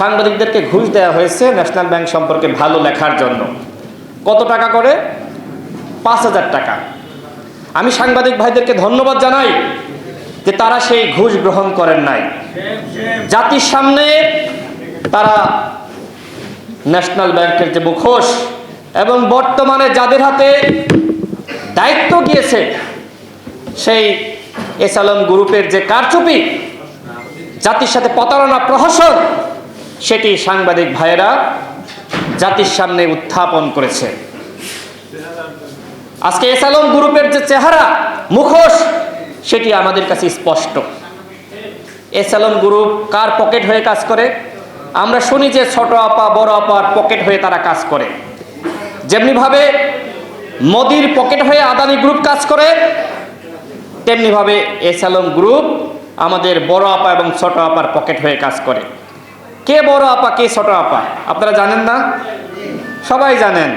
সাংবাদিকদেরকে ঘুষ দেওয়া হয়েছে ন্যাশনাল ব্যাংক সম্পর্কে ভালো লেখার জন্য। কত টাকা করে? পাঁচ হাজার টাকা। আমি সাংবাদিক ভাইদেরকে ধন্যবাদ জানাই যে তারা সেই ঘুষ গ্রহণ করেন নাই। জাতির সামনে তারা ন্যাশনাল ব্যাংকের যে মুখোশ এবং বর্তমানে যাদের হাতে দায়িত্ব গিয়েছে সেই এসালম গ্রুপের যে কারচুপি, জাতির সাথে প্রতারণা প্রহসন সেটি সাংবাদিক ভাইয়েরা জাতির সামনে উত্থাপন করেছে। আজকে এসালম গ্রুপের যে চেহারা, মুখোশ, সেটি আমাদের কাছে স্পষ্ট। এসালম গ্রুপ কার পকেট হয়ে কাজ করে? আমরা শুনি যে ছোট আপা, বড় আপার পকেট হয়ে তারা কাজ করে। যেমনিভাবে মোদির পকেট হয়ে আদানি গ্রুপ কাজ করে, তেমনিভাবে এসালম গ্রুপ আমাদের বড় আপা এবং ছোট আপার পকেট হয়ে কাজ করে। কে বড় আপা, কে ছোট আপা? আপনারা জানেন না? সবাই জানেন।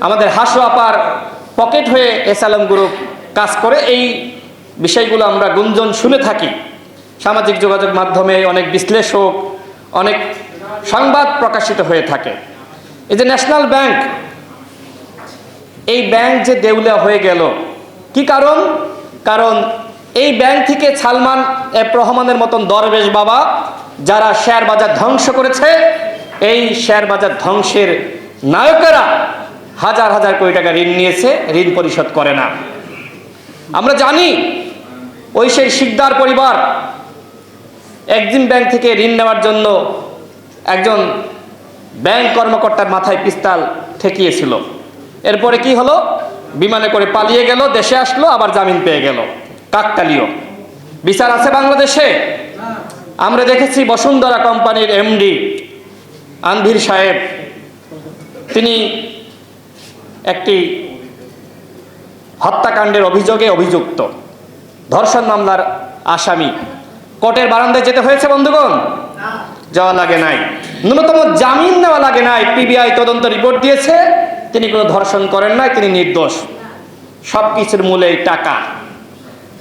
আমাদের হাসু আপার পকেট হয়ে এসালম গ্রুপ কাজ করে। এই বিষয়গুলো আমরা গুঞ্জন শুনে থাকি। সামাজিক যোগাযোগ মাধ্যমে অনেক বিশ্লেষক, অনেক সংবাদ প্রকাশিত হয়ে থাকে। এই যে ন্যাশনাল ব্যাংক, এই ব্যাংক যে দেউলিয়া হয়ে গেল। কি কারণ? কারণ এই ব্যাংক থেকে সালমান এফ রহমানের মতন দরবেশ বাবা, যারা শেয়ার বাজার ধ্বংস করেছে, এই শেয়ার বাজার ধ্বংসের নায়কেরা হাজার হাজার কোটি টাকা ঋণ নিয়েছে, ঋণ পরিশোধ করে না। আমরা জানি, ওই সেই শিকদার পরিবার একদিন ব্যাংক থেকে ঋণ নেওয়ার জন্য একজন ব্যাংক কর্মকর্তার মাথায় পিস্তাল ঠেকিয়েছিল। এরপরে কি হলো? বিমানে করে পালিয়ে গেল, দেশে আসলো, আবার জামিন পেয়ে গেল। কাকতালীয়। বিচার আছে বাংলাদেশে? আমরা দেখেছি বসুন্ধরা কোম্পানির এমডি আনভির সাহেব। তিনি একটি হত্যাকাণ্ডের অভিযোগে অভিযুক্ত। ধর্ষণ মামলার আসামি। কোর্টের বারান্দায় যেতে হয়েছে, বন্ধুগণ? যাওয়া লাগে নাই। ন্যূনতম জামিন নেওয়া লাগে নাই। পিবিআই তদন্ত রিপোর্ট দিয়েছে। তিনি কোনো ধর্ষণ করেন নাই, তিনি নির্দোষ। সব কিছুর মূলে টাকা।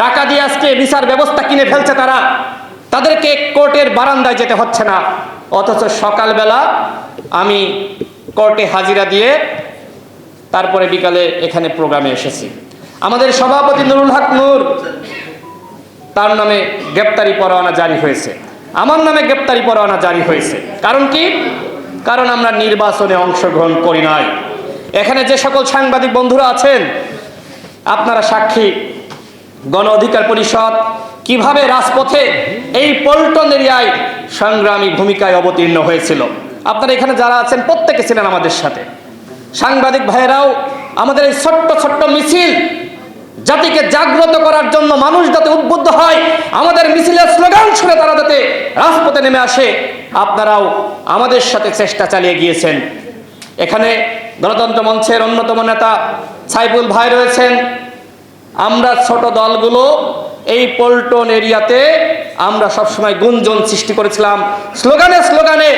টাকা দিয়ে আজকে বিচার ব্যবস্থা কিনে ফেলছে তারা। তাদেরকে কোর্টের বারান্দায় যেতে হচ্ছে না। অথচ সকালবেলা আমি কোর্টে হাজিরা দিয়ে তারপরে বিকালে এখানে প্রোগ্রামে এসেছি। আমাদের সভাপতি নুরুল হক নূর, তার নামে গ্রেপ্তারি পরোয়ানা জারি হয়েছে। আমার নামে গ্রেপ্তারি পরোয়ানা জারি হয়েছে। কারণ কি? কারণ আমরা নির্বাচনে অংশগ্রহণ করি নাই। এখানে যে সকল সাংবাদিক বন্ধুরা আছেন, আপনারা সাক্ষী গণ অধিকার পরিষদ কীভাবে রাজপথে এই পল্টন এরিয়ায় সংগ্রামী ভূমিকায় অবতীর্ণ হয়েছিল? আপনারা এখানে যারা আছেন, প্রত্যেকে ছিলেন আমাদের সাথে। সাংবাদিক ভাইয়েরাও আমাদের এই ছোট্ট ছোট্ট মিছিল জাতিকে জাগ্রত করার জন্য, মানুষ যাতে উদ্বুদ্ধ হয়, আমাদের মিছিলের স্লোগান শুনে তারা যাতে রাজপথে নেমে আসে, আপনারাও আমাদের সাথে চেষ্টা চালিয়ে গিয়েছেন। এখানে গণতন্ত্র মঞ্চের অন্যতম নেতা সাইফুল ভাই রয়েছেন। আমরা ছোট দলগুলো এই পল্টন এরিয়াতে আমরা সবসময় গুঞ্জন সৃষ্টি করেছিলাম। স্লোগানে স্লোগানে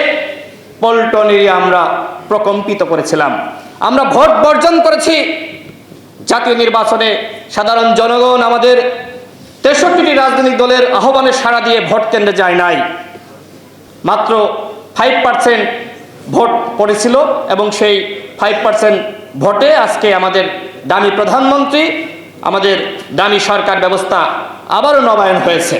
পল্টন এরিয়া আমরা প্রকম্পিত করেছিলাম। আমরা ভোট বর্জন করেছি। জাতীয় নির্বাচনে সাধারণ জনগণ আমাদের তেষট্টিটি রাজনৈতিক দলের আহ্বানে সাড়া দিয়ে ভোট কেন্দ্রে যায় নাই। মাত্র ফাইভ পার্সেন্ট ভোট পড়েছিল এবং সেই ফাইভ পার্সেন্ট ভোটে আজকে আমাদের দামি প্রধানমন্ত্রী আমাদের দামি সরকার ব্যবস্থা আবারও নবায়ন হয়েছে।